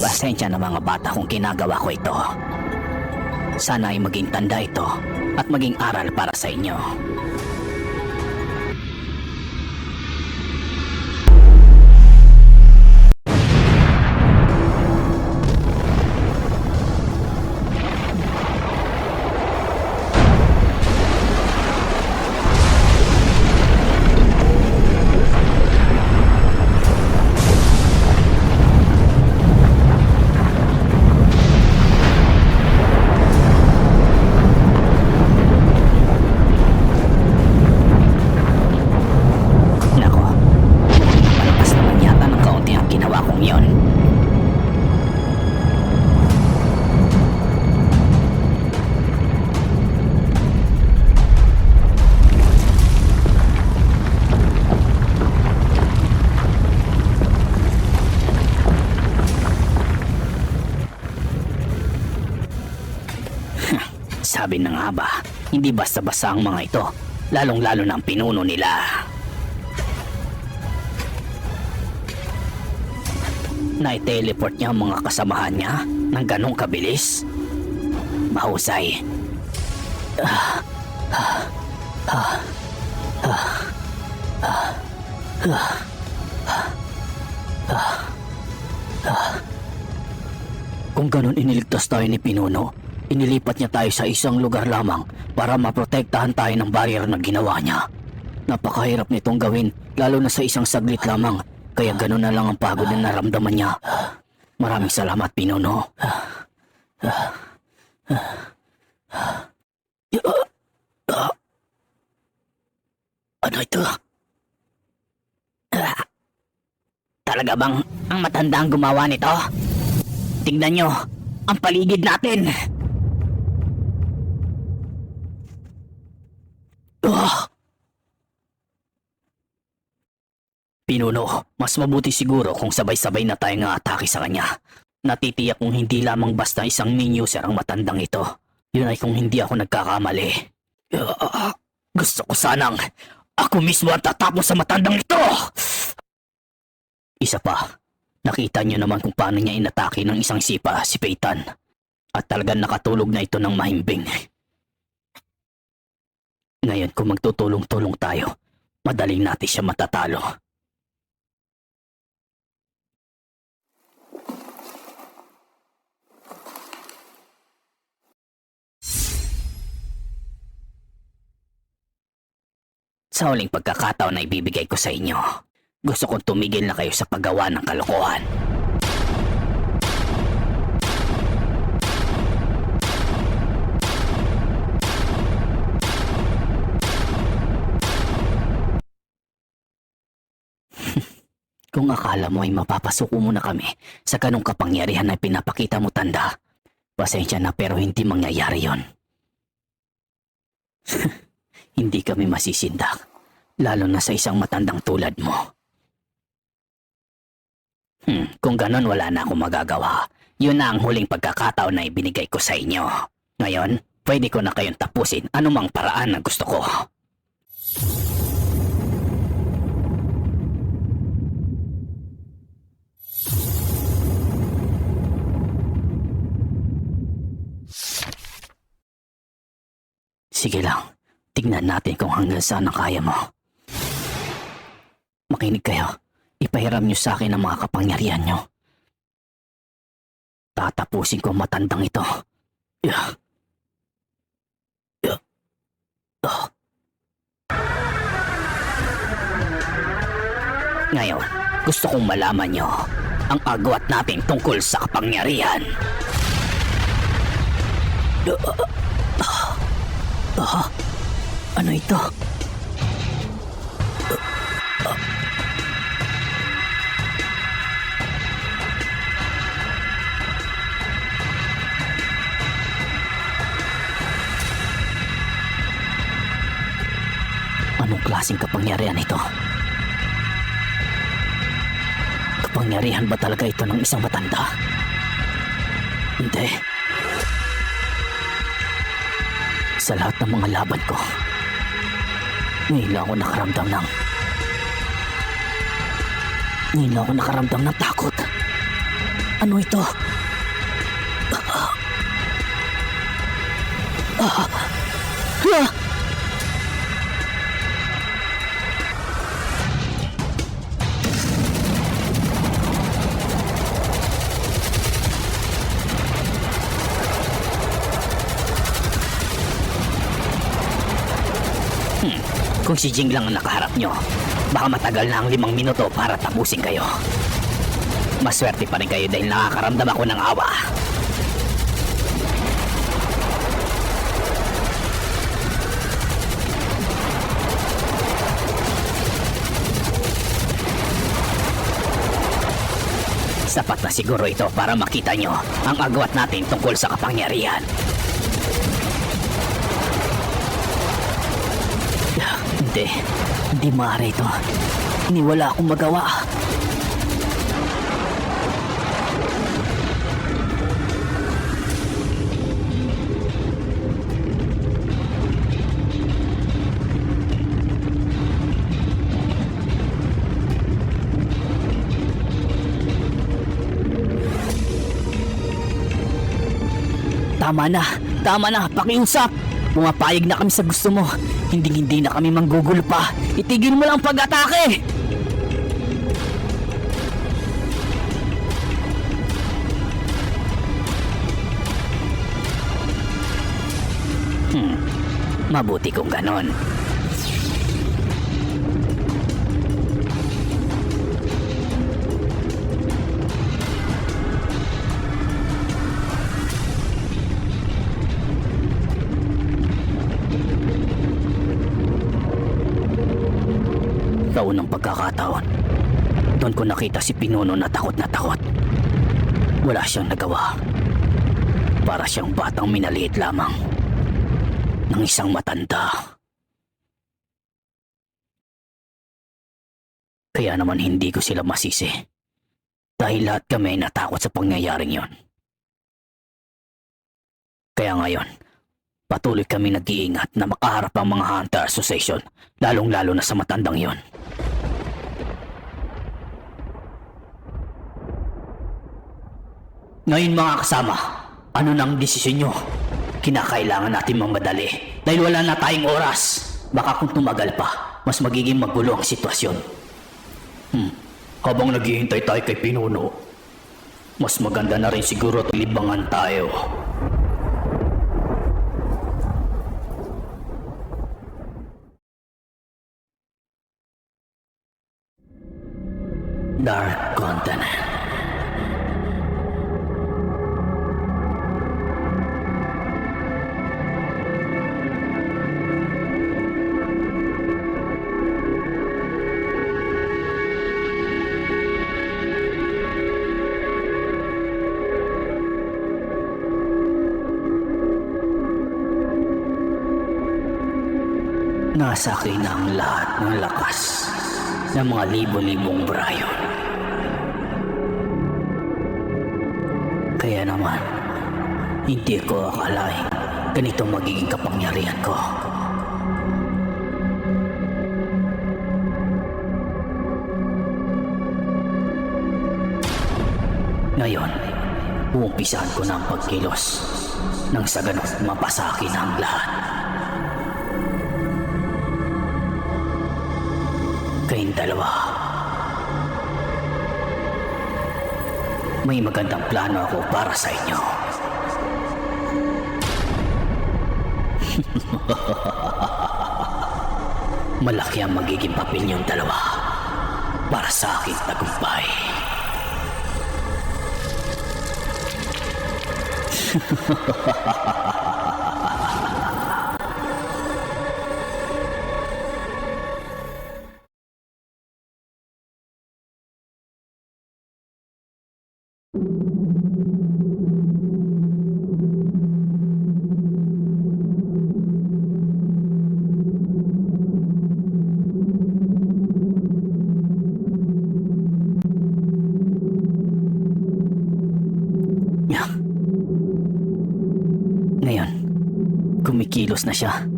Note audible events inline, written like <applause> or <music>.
Pasensya na mga bata kung kinagawa ko ito. Sana ay maging tanda ito at maging aral para sa inyo. Sabi na nga ba, hindi basta-basta ang mga ito, lalong-lalo ang pinuno nila. na-teleport niya ang mga kasamahan niya ng ganong kabilis. Mahusay. Kung ganon iniligtas tayo ni Pinuno, inilipat niya tayo sa isang lugar lamang para maprotektahan tayo ng barrier na ginawa niya. Napakahirap nitong gawin, lalo na sa isang saglit lamang, kaya ganon na lang ang pagod na naramdaman niya. Maraming salamat, Pinuno. Ano ito? Talaga bang ang matanda ang gumawa nito? Tingnan nyo, ang paligid natin. Ah! Pinuno, mas mabuti siguro kung sabay-sabay na tayong atake sa kanya. Natitiyak kung hindi lamang basta isang ninyoser ang matandang ito. Yun ay kung hindi ako nagkakamali. Ah, gusto ko sanang ako mismo ang tatapos sa matandang ito! Isa pa, nakita niyo naman kung paano niya inatake ng isang sipa si Peyton. At talagang nakatulog na ito ng mahimbing. Ngayon kung magtutulong-tulong tayo, madaling natin siya matatalo. Sa huling pagkakataon na ibibigay ko sa inyo, gusto kong tumigil na kayo sa paggawa ng kalokohan. Kung akala mo ay mapapasuko mo na kami sa ganong kapangyarihan na pinapakita mo tanda, pasensya na pero hindi mangyayari yon. <laughs> hindi kami masisindak, lalo na sa isang matandang tulad mo. Hmm, kung ganon wala na akong magagawa. Yun na ang huling pagkakataon na ibinigay ko sa inyo. Ngayon, pwede ko na kayong tapusin anumang paraan na gusto ko. Sige lang, tignan natin kung hanggang saan ang kaya mo. Makinig kayo. Ipahiram niyo sa akin ang mga kapangyarihan niyo. Tatapusin ko ang matandang ito. Yeah. Yeah. Ah. Ngayon, gusto kong malaman niyo ang agwat natin tungkol sa kapangyarihan. Ah, ano ito? Anong klaseng kapangyarihan ito? Kapangyarihan ba talaga ito ng isang matanda? Hindi. Sa lahat ng mga laban ko, ngayon lang ako nakaramdam ng... Ngayon lang ako nakaramdam ng takot. Ano ito? Ah. Ah. Ah. Kung si Jing lang ang nakaharap nyo, baka matagal na ang limang minuto para tapusin kayo. Maswerte pa rin kayo dahil nakakaramdam ako ng awa. Sapat na siguro ito para makita nyo ang agwat natin tungkol sa kapangyarihan. Hindi. Hindi maaari ito. Ni wala akong magawa. Tama na. Tama na. Pakiusap. Pumapayag na kami sa gusto mo. Hindi hindi na kami manggugulo pa. Itigil mo lang pag-atake! Hmm. Mabuti kung ganon. Unang pagkakataon, doon ko nakita si Pinuno na takot na takot. Wala siyang nagawa. Para siyang batang minaliit lamang ng isang matanda. Kaya naman hindi ko sila masisi. Dahil lahat kami natakot sa pangyayaring yon. Kaya ngayon, patuloy kami nag-iingat na makaharap ang mga Hunter Association, lalong-lalo na sa matandang yon. Ngayon mga kasama, ano nang desisyon nyo? Kinakailangan natin mamadali dahil wala na tayong oras. Baka kung tumagal pa, mas magiging magulo ang sitwasyon. Hmm, habang naghihintay tayo kay Pinuno, mas maganda na rin siguro at libangan tayo. Nasa akin na ang lahat ng lakas ng mga libo-libong brayon. Kaya naman, hindi ko akalain ganito magiging kapangyarihan ko. Ngayon, uumpisahan ko na ang pagkilos nang sa ganun mapasakin ang lahat. Kayong dalawa. May magandang plano ako para sa inyo. <laughs> Malaki ang magiging papel niyong dalawa para sa aking tagumpay. Ngayon, <laughs> kumikilos na siya.